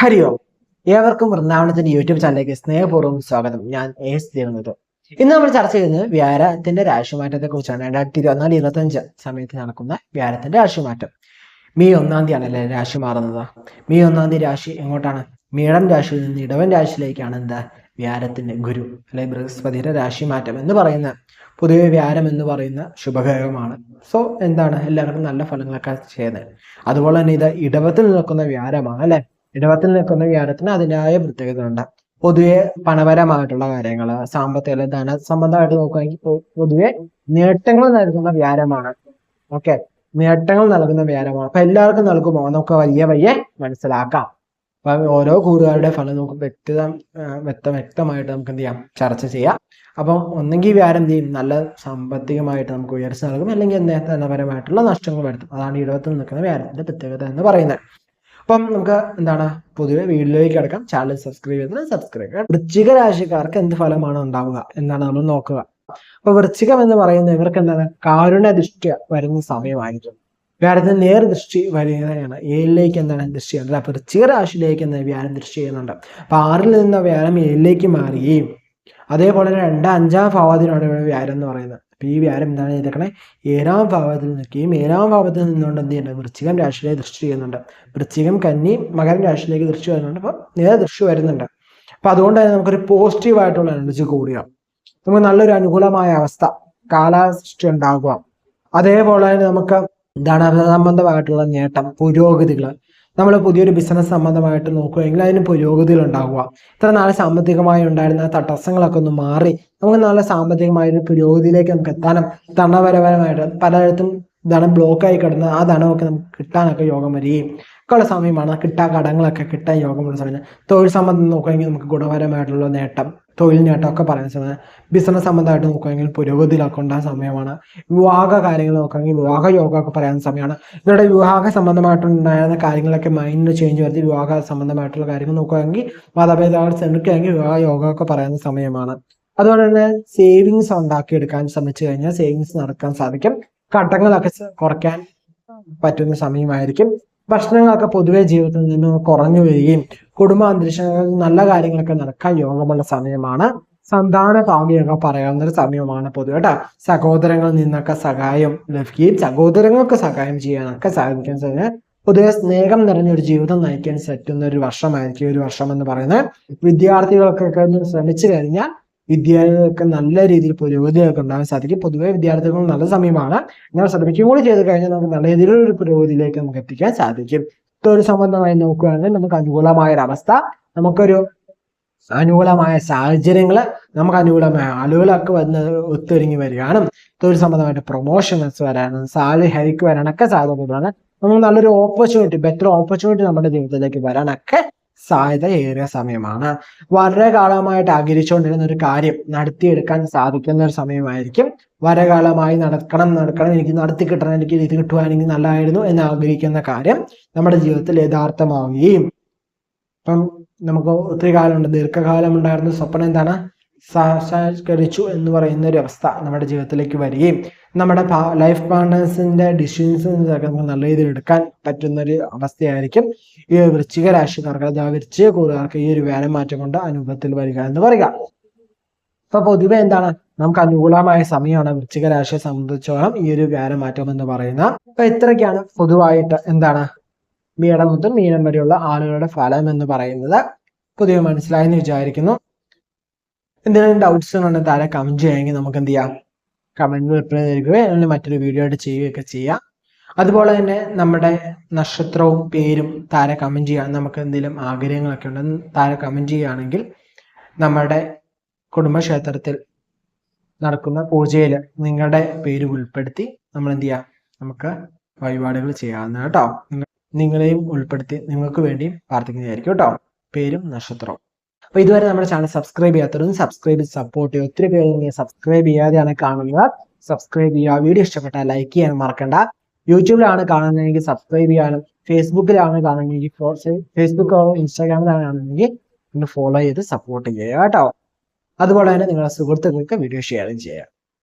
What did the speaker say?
ഹരി ഓം ഏവർക്കും വൃന്ദാവനത്തിന്റെ യൂട്യൂബ് ചാനലിലേക്ക് സ്നേഹപൂർവം സ്വാഗതം. ഞാൻ എസ് ദേവനത് ഇന്ന് നമ്മൾ ചർച്ച ചെയ്യുന്നത് വ്യാരത്തിന്റെ രാശിമാറ്റത്തെ കുറിച്ചാണ് രണ്ടായിരത്തി ഇരുപത്തിനാല് ഇരുപത്തഞ്ച് സമയത്ത് നടക്കുന്ന വ്യാരത്തിന്റെ രാശിമാറ്റം. മെയ് ഒന്നാം തീയതി ആണല്ലേ രാശി മാറുന്നത്? മെയ് ഒന്നാം തീയതി രാശി എങ്ങോട്ടാണ്? മീടം രാശിയിൽ നിന്ന് ഇടവൻ രാശിയിലേക്കാണ് എന്താ? വ്യാരത്തിന്റെ ഗുരു അല്ലെ ബൃഹസ്പതിയുടെ രാശിമാറ്റം എന്ന് പറയുന്ന പൊതുവെ വ്യാരം എന്ന് പറയുന്ന ശുഭഗ്രഹമാണ്. സോ എന്താണ്? എല്ലാവർക്കും നല്ല ഫലങ്ങളൊക്കെ ചെയ്യുന്നത്. അതുപോലെ തന്നെ ഇത് ഇടവത്തിൽ നിൽക്കുന്ന വ്യാരമാണ് അല്ലെ? ഇടവത്തിൽ നിൽക്കുന്ന വ്യാപാരത്തിന് അതിന്റെതായ പ്രത്യേകത ഉണ്ട്. പൊതുവെ പണപരമായിട്ടുള്ള കാര്യങ്ങൾ സാമ്പത്തിക ധന സംബന്ധമായിട്ട് നോക്കുകയാണെങ്കിൽ പൊതുവെ നേട്ടങ്ങൾ നൽകുന്ന വ്യാരമാണ് ഓക്കെ നേട്ടങ്ങൾ നൽകുന്ന വ്യാരമാണ് അപ്പൊ എല്ലാവർക്കും നൽകുമോ? നമുക്ക് വലിയ വലിയ മനസ്സിലാക്കാം. അപ്പൊ ഓരോ കൂറുകാരുടെ ഫലം നമുക്ക് വ്യക്തിത വ്യക്ത വ്യക്തമായിട്ട് നമുക്ക് എന്ത് ചെയ്യാം? ചർച്ച ചെയ്യാം. അപ്പം ഒന്നെങ്കിൽ വ്യാരം എന്ത് ചെയ്യും? നല്ല സാമ്പത്തികമായിട്ട് നമുക്ക് ഉയർച്ച നൽകും. അല്ലെങ്കിൽ ധനപരമായിട്ടുള്ള നഷ്ടങ്ങൾ വരുത്തും. അതാണ് ഇടവത്തിൽ നിൽക്കുന്ന വ്യാരത്തിന്റെ പ്രത്യേകത എന്ന് പറയുന്നത്. അപ്പം നമുക്ക് എന്താണ്? പൊതുവെ വീഡിയോയിലേക്ക് കിടക്കാം. ചാനൽ സബ്സ്ക്രൈബ് ചെയ്തത് സബ്സ്ക്രൈബ് ചെയ്യുക വൃശ്ചിക രാശിക്കാർക്ക് എന്ത് ഫലമാണ് ഉണ്ടാവുക എന്നാണ് നമ്മൾ നോക്കുക. അപ്പൊ വൃശ്ചികം എന്ന് പറയുന്നത് ഇവർക്ക് എന്താണ്? കാരുണ്യ ദൃഷ്ടി വരുന്ന സമയമായിരുന്നു വ്യാഴത്തിന് നേർ ദൃഷ്ടി വരികയാണ് ഏഴിലേക്ക് എന്താണ് ദൃഷ്ടി ചെയ്യുന്നത് അപ്പൊ വൃശ്ചിക രാശിയിലേക്ക് എന്താണ് വ്യാഴം ദൃഷ്ടി ചെയ്യുന്നുണ്ട്. അപ്പൊ ആറിൽ നിന്ന് വ്യാഴം ഏഴിലേക്ക് മാറുകയും അതേപോലെ തന്നെ രണ്ടാം അഞ്ചാം ഭാവത്തിനാണ് ഇവിടെ വ്യാരം എന്ന് പറയുന്നത്. അപ്പോൾ ഈ വ്യാരം എന്താണ് ചെയ്തേക്കണേ? ഏഴാം ഭാവത്തിൽ നിൽക്കുകയും ഏഴാം ഭാവത്തിൽ നിന്നുകൊണ്ട് എന്ത് ചെയ്യുന്നുണ്ട്? വൃശ്ചികം രാശിയിലേക്ക് ദൃഷ്ടി ചെയ്യുന്നുണ്ട്. വൃശ്ചികം കന്നി മകരം രാശിയിലേക്ക് ദൃഷ്ടി വരുന്നുണ്ട്. അപ്പോൾ നേരെ ദൃഷ്ടി വരുന്നുണ്ട്. അപ്പോൾ അതുകൊണ്ട് തന്നെ നമുക്കൊരു പോസിറ്റീവായിട്ടുള്ള എനർജി കൂടുക. നമുക്ക് നല്ലൊരു അനുകൂലമായ അവസ്ഥ കാലാവസ്ഥ ഉണ്ടാകുക അതേപോലെ തന്നെ നമുക്ക് ധനസംബന്ധമായിട്ടുള്ള നേട്ടം പുരോഗതികൾ. നമ്മൾ പുതിയൊരു ബിസിനസ് സംബന്ധമായിട്ട് നോക്കുകയെങ്കിൽ അതിന് പുരോഗതിയിൽ ഉണ്ടാകുക ഇത്ര നാളെ സാമ്പത്തികമായി ഉണ്ടായിരുന്ന തടസ്സങ്ങളൊക്കെ ഒന്ന് മാറി നമുക്ക് നല്ല സാമ്പത്തികമായ ഒരു പുരോഗതിയിലേക്ക് നമുക്ക് എത്താനും ധനപരപരമായിട്ട് പലയിടത്തും ധനം ബ്ലോക്കായി കിടന്ന് ആ ധനമൊക്കെ നമുക്ക് കിട്ടാനൊക്കെ യോഗം വരികയും ഒക്കെയുള്ള സമയമാണ് കിട്ടാ കടങ്ങളൊക്കെ കിട്ടാൻ യോഗമുള്ള സമയം തൊഴിൽ സംബന്ധം നോക്കുകയെങ്കിൽ നമുക്ക് ഗുണപരമായിട്ടുള്ള നേട്ടം തൊഴിൽ നേട്ടമൊക്കെ പറയുന്ന സമയം ബിസിനസ് സംബന്ധമായിട്ട് നോക്കുകയാണെങ്കിൽ പുരോഗതിയിലൊക്കെ ഉണ്ടാകുന്ന സമയമാണ്. വിവാഹ കാര്യങ്ങൾ നോക്കുകയാണെങ്കിൽ വിവാഹ യോഗമൊക്കെ പറയുന്ന സമയമാണ്. ഇവരുടെ വിവാഹ സംബന്ധമായിട്ടുണ്ടായിരുന്ന കാര്യങ്ങളൊക്കെ മൈൻഡ് ചേഞ്ച് വരുത്തി വിവാഹ സംബന്ധമായിട്ടുള്ള കാര്യങ്ങൾ നോക്കുകയാണെങ്കിൽ മാതാപിതാക്കൾ ശ്രമിക്കുകയാണെങ്കിൽ വിവാഹ യോഗമൊക്കെ പറയുന്ന സമയമാണ്. അതുപോലെ തന്നെ സേവിങ്സ് ഉണ്ടാക്കിയെടുക്കാൻ ശ്രമിച്ചു കഴിഞ്ഞാൽ സേവിങ്സ് നടക്കാൻ സാധിക്കും. ഘട്ടങ്ങളൊക്കെ കുറയ്ക്കാൻ പറ്റുന്ന സമയമായിരിക്കും. പ്രശ്നങ്ങളൊക്കെ പൊതുവെ ജീവിതത്തിൽ നിന്നും കുറഞ്ഞു വരികയും കുടുംബ അന്തരീക്ഷങ്ങളിൽ നല്ല കാര്യങ്ങളൊക്കെ നടക്കാൻ യോഗമുള്ള സമയമാണ്. സന്താന ഭാവിയൊക്കെ പറയാവുന്ന ഒരു സമയമാണ് പൊതുവെ കേട്ടോ സഹോദരങ്ങളിൽ നിന്നൊക്കെ സഹായം ലഭിക്കുകയും സഹോദരങ്ങൾക്ക് സഹായം ചെയ്യാനൊക്കെ സാധിക്കാൻ സാധിക്കും പൊതുവെ സ്നേഹം നിറഞ്ഞ ഒരു ജീവിതം നയിക്കാൻ പറ്റുന്ന ഒരു വർഷമായിരിക്കും ഒരു വർഷം എന്ന് പറയുന്നത്. വിദ്യാർത്ഥികൾക്കൊക്കെ ഒന്ന് ശ്രമിച്ചു കഴിഞ്ഞാൽ വിദ്യാർത്ഥികൾക്ക് നല്ല രീതിയിൽ പുരോഗതിയൊക്കെ ഉണ്ടാകാൻ സാധിക്കും. പൊതുവെ വിദ്യാർത്ഥികൾ നല്ല സമയമാണ്. നിങ്ങൾ ശ്രമിക്കുകയും കൂടി ചെയ്ത് കഴിഞ്ഞാൽ നമുക്ക് നല്ല രീതിയിലുള്ള ഒരു പുരോഗതിയിലേക്ക് നമുക്ക് എത്തിക്കാൻ സാധിക്കും. തൊഴിൽ സംബന്ധമായി നോക്കുകയാണെങ്കിൽ നമുക്ക് അനുകൂലമായ ഒരു അവസ്ഥ നമുക്കൊരു അനുകൂലമായ സാഹചര്യങ്ങൾ നമുക്ക് അനുകൂലമായ ആളുകളൊക്കെ വന്ന് ഒത്തൊരുങ്ങി വരികയാണ്. തൊഴിൽ സംബന്ധമായിട്ട് പ്രൊമോഷൻസ് വരാനും സാലറി ഹൈക്ക് വരാനൊക്കെ സാധ്യതകളാണ് നമുക്ക് നല്ലൊരു ഓപ്പർച്യൂണിറ്റി ബെറ്റർ ഓപ്പർച്യൂണിറ്റി നമ്മുടെ ജീവിതത്തിലേക്ക് വരാനൊക്കെ സാധ്യത ഏറിയ സമയമാണ്. വളരെ കാലമായിട്ട് ആഗ്രഹിച്ചുകൊണ്ടിരുന്ന ഒരു കാര്യം നടത്തിയെടുക്കാൻ സാധിക്കുന്ന ഒരു സമയമായിരിക്കും. വളരെ കാലമായി നടക്കണം നടക്കണം എനിക്ക് നടത്തി കിട്ടണം എനിക്ക് ഇത് കിട്ടുവാനെങ്കിൽ നല്ലതായിരുന്നു എന്ന് ആഗ്രഹിക്കുന്ന കാര്യം നമ്മുടെ ജീവിതത്തിൽ യഥാർത്ഥമാവുകയും. ഇപ്പം നമുക്ക് ഒത്തിരി കാലമുണ്ട്. ദീർഘകാലം ഉണ്ടായിരുന്ന സ്വപ്നം എന്താണ്? സാക്ഷാത്കരിച്ചു എന്ന് പറയുന്ന ഒരു അവസ്ഥ നമ്മുടെ ജീവിതത്തിലേക്ക് വരികയും നമ്മുടെ ലൈഫ് പാർട്ട്നേഴ്സിന്റെ ഡിസിഷൻസ് നമുക്ക് നല്ല രീതിയിൽ എടുക്കാൻ പറ്റുന്ന ഒരു അവസ്ഥയായിരിക്കും ഈ വൃശ്ചിക രാശിക്കാർക്ക് അഥവാ വൃശ്ചിക കൂറുകാർക്ക് ഈ ഒരു വേല മാറ്റം കൊണ്ട് അനുഭവത്തിൽ വരിക എന്ന് പറയുക. അപ്പൊ പൊതുവെ എന്താണ്? നമുക്ക് അനുകൂലമായ സമയമാണ് വൃശ്ചിക രാശിയെ സംബന്ധിച്ചോളം ഈ ഒരു വ്യാഴമാറ്റം എന്ന് പറയുന്നത് അപ്പൊ ഇത്രയൊക്കെയാണ് പൊതുവായിട്ട് എന്താണ്? മീടം മുതൽ മീനം വരെയുള്ള ആളുകളുടെ ഫലം എന്ന് പറയുന്നത്. പൊതുവെ മനസ്സിലായെന്ന് വിചാരിക്കുന്നു. എന്തെങ്കിലും ഡൗട്ട്സ് ഉണ്ടെങ്കിൽ താഴെ കമന്റ് ചെയ്യാമെങ്കിൽ നമുക്ക് എന്ത് ചെയ്യാം? കമന്റ് റിപ്ലൈ തരികയോ അല്ലെങ്കിൽ മറ്റൊരു വീഡിയോ ആയിട്ട് ചെയ്യുകയൊക്കെ ചെയ്യാം. അതുപോലെ തന്നെ നമ്മുടെ നക്ഷത്രവും പേരും താഴെ കമന്റ് ചെയ്യാൻ നമുക്ക് എന്തെങ്കിലും ആഗ്രഹങ്ങളൊക്കെ ഉണ്ടെങ്കിൽ താഴെ കമന്റ് ചെയ്യുകയാണെങ്കിൽ നമ്മുടെ കുടുംബക്ഷേത്രത്തിൽ നടക്കുന്ന പൂജയിൽ നിങ്ങളുടെ പേര് ഉൾപ്പെടുത്തി നമ്മൾ എന്ത് ചെയ്യാം? നമുക്ക് വഴിപാടുകൾ ചെയ്യാവുന്ന കേട്ടോ. നിങ്ങളെയും ഉൾപ്പെടുത്തി നിങ്ങൾക്ക് വേണ്ടിയും പ്രാർത്ഥിക്കുന്നതായിരിക്കും കേട്ടോ. പേരും നക്ഷത്രവും. അപ്പൊ ഇതുവരെ നമ്മുടെ ചാനൽ സബ്സ്ക്രൈബ് ചെയ്യാത്തവരും സബ്സ്ക്രൈബ് സപ്പോർട്ട് ചെയ്യുക ഒത്തിരി പേര് സബ്സ്ക്രൈബ് ചെയ്യാതെയാണ് കാണുന്നത്. സബ്സ്ക്രൈബ് ചെയ്യുക വീഡിയോ ഇഷ്ടപ്പെട്ടാൽ ലൈക്ക് ചെയ്യാൻ മറക്കണ്ട. യൂട്യൂബിലാണ് കാണുന്നതെങ്കിൽ സബ്സ്ക്രൈബ് ചെയ്യാനും ഫേസ്ബുക്കിലാണ് കാണുന്നതെങ്കിൽ ഫേസ്ബുക്കോ ഇൻസ്റ്റാഗ്രാമിലാണ് കാണുന്നതെങ്കിൽ ഒന്ന് ഫോളോ ചെയ്ത് സപ്പോർട്ട് ചെയ്യുക കേട്ടോ. അതുപോലെ തന്നെ നിങ്ങളുടെ സുഹൃത്തുക്കൾക്ക് വീഡിയോ ഷെയറും ചെയ്യുക